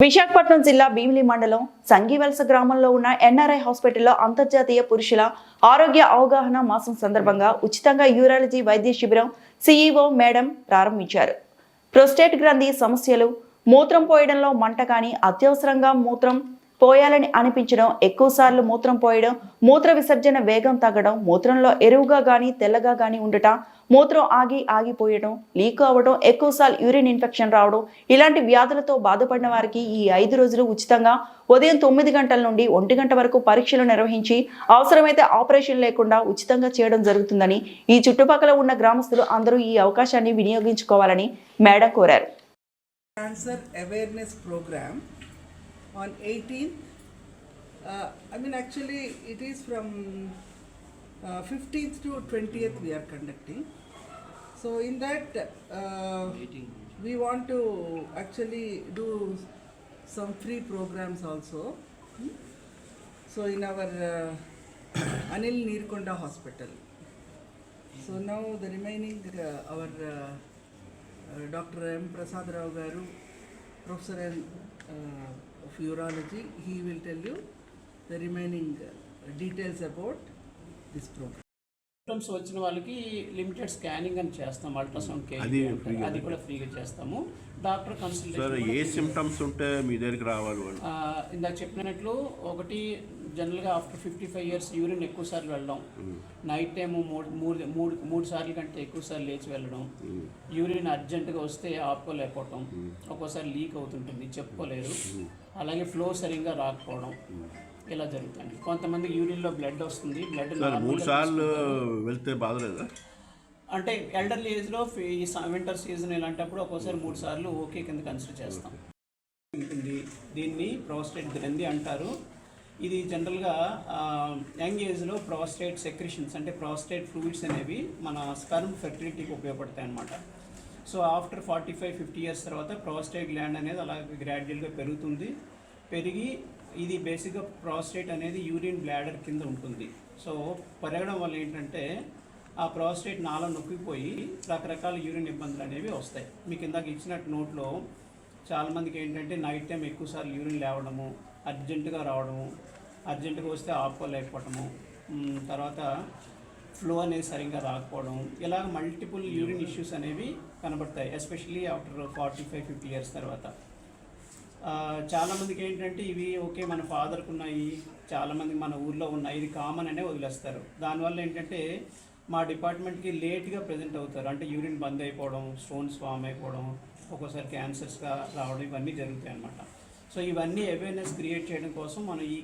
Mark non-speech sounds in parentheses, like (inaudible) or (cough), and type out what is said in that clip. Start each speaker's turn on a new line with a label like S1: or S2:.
S1: విశాఖపట్నం జిల్లా భీమిలి మండలం సంగీవలస గ్రామంలో ఉన్న ఎన్ఆర్ఐ హాస్పిటల్లో అంతర్జాతీయ పురుషుల ఆరోగ్య అవగాహన మాసం సందర్భంగా ఉచితంగా యూరాలజీ వైద్య శిబిరం సిఇఓ మేడం ప్రారంభించారు. ప్రొస్టేట్ గ్రంథి సమస్యలు మూత్రం పోయడంలో మంట కానీ అత్యవసరంగా మూత్రం పోయాలని అనిపించడం ఎక్కువసార్లు మూత్రం పోయడం మూత్ర విసర్జన వేగం తగ్గడం మూత్రంలో ఎరువుగా కానీ తెల్లగా కానీ ఉండటం మూత్రం ఆగి ఆగిపోయడం లీక్ అవ్వడం ఎక్కువసార్లు యూరిన్ ఇన్ఫెక్షన్ రావడం ఇలాంటి వ్యాధులతో బాధపడిన వారికి ఈ ఐదు రోజులు ఉచితంగా ఉదయం తొమ్మిది గంటల నుండి ఒంటి గంట వరకు పరీక్షలు నిర్వహించి అవసరమైతే ఆపరేషన్ లేకుండా ఉచితంగా చేయడం జరుగుతుందని ఈ చుట్టుపక్కల ఉన్న గ్రామస్తులు అందరూ ఈ అవకాశాన్ని వినియోగించుకోవాలని మేడం కోరారు.
S2: Cancer awareness program on 18th. Uh, I mean, actually, it is from uh, 15th to 20th we are conducting. So, in that, uh, we want to actually do some free programs also. Hmm? So, in our uh, (coughs) Anil Nirkonda Hospital. So now the remaining uh, our uh, uh, Dr. M. Prasad Rao Garu, Professor uh, of Urology, he will tell you the remaining uh, details about this program.
S3: Symptoms వచ్చిన వాళ్ళకి limited scanning అని చేస్తాం ultrasound
S4: free
S3: అది కూడా ఫ్రీగా చేస్తాము. Doctor
S4: sir
S3: consultation
S4: ఏ symptoms ఉంటే మీ దగ్గరికి రావాలి
S3: ఇందాక చెప్పినట్లు ఒకటి జనరల్గా after fifty five years urine ఎక్కువ సార్లు వెళ్ళడం నైట్ టైం మూడు మూడు మూడు మూడు సార్లు కంటే ఎక్కువ సార్లు లేచి వెళ్ళడం. యూరిన్ అర్జెంటుగా వస్తే ఆపుకోలేకపోవటం. ఒక్కోసారి లీక్ అవుతుంటుంది చెప్పుకోలేరు. అలాగే ఫ్లో సరిగ్గా రాకపోవడం. ఇలా జరుగుతుంది. కొంతమంది యూరిన్లో బ్లడ్ వస్తుంది బ్లడ్
S4: మూడు సార్లు వెళ్తే బాధలేదా?
S3: అంటే ఎల్డర్లీ ఏజ్లో ఈ వింటర్ సీజన్ ఇలాంటప్పుడు ఒక్కోసారి మూడు సార్లు ఓకే కింద కన్సిడర్ చేస్తాం. ఉంటుంది. దీన్ని ప్రోస్టేట్ గ్రంథి అంటారు. ఇది జనరల్గా యంగ్ ఏజ్లో ప్రాస్టేట్ సెక్రిషన్స్ అంటే ప్రాస్టేట్ ఫ్లూయిడ్స్ అనేవి మన స్పర్మ్ ఫెర్టిలిటీకి ఉపయోగపడతాయి అన్నమాట so after forty five fifty years తర్వాత ప్రాస్టేట్ గ్లాండ్ అనేది అలా గ్రాడ్యువల్గా పెరుగుతుంది. పెరిగి ఇది బేసిక్గా ప్రాస్టేట్ అనేది యూరిన్ బ్లాడర్ కింద ఉంటుంది. సో పెరగడం వల్ల ఏంటంటే ఆ ప్రాస్టేట్ నాలో నొక్కిపోయి రకరకాల యూరిన్ ఇబ్బందులు అనేవి వస్తాయి. మీకు ఇందాక ఇచ్చినట్టు నోట్లో చాలామందికి ఏంటంటే నైట్ టైం ఎక్కువసార్లు యూరిన్ లేవడము అర్జెంటుగా రావడము అర్జెంటుగా వస్తే ఆపుకోలేకపోవడము తర్వాత ఫ్లో అనేది సరిగ్గా రాకపోవడం ఇలాగ మల్టిపుల్ యూరిన్ ఇష్యూస్ అనేవి కనబడతాయి especially after forty five fifty years తర్వాత చాలామందికి ఏంటంటే ఇవి ఓకే మన ఫాదర్కి ఉన్నాయి చాలామంది మన ఊర్లో ఉన్నాయి ఇది కామన్ అనే వదిలేస్తారు. దానివల్ల ఏంటంటే మా డిపార్ట్మెంట్కి లేట్గా ప్రజెంట్ అవుతారు. అంటే యూరిన్ బంద్ అయిపోవడం స్టోన్స్ ఫామ్ అయిపోవడం ఒక్కోసారి క్యాన్సర్స్గా రావడం ఇవన్నీ జరుగుతాయి అన్నమాట సో ఇవన్నీ అవేర్నెస్ క్రియేట్ చేయడం కోసం మనం ఈ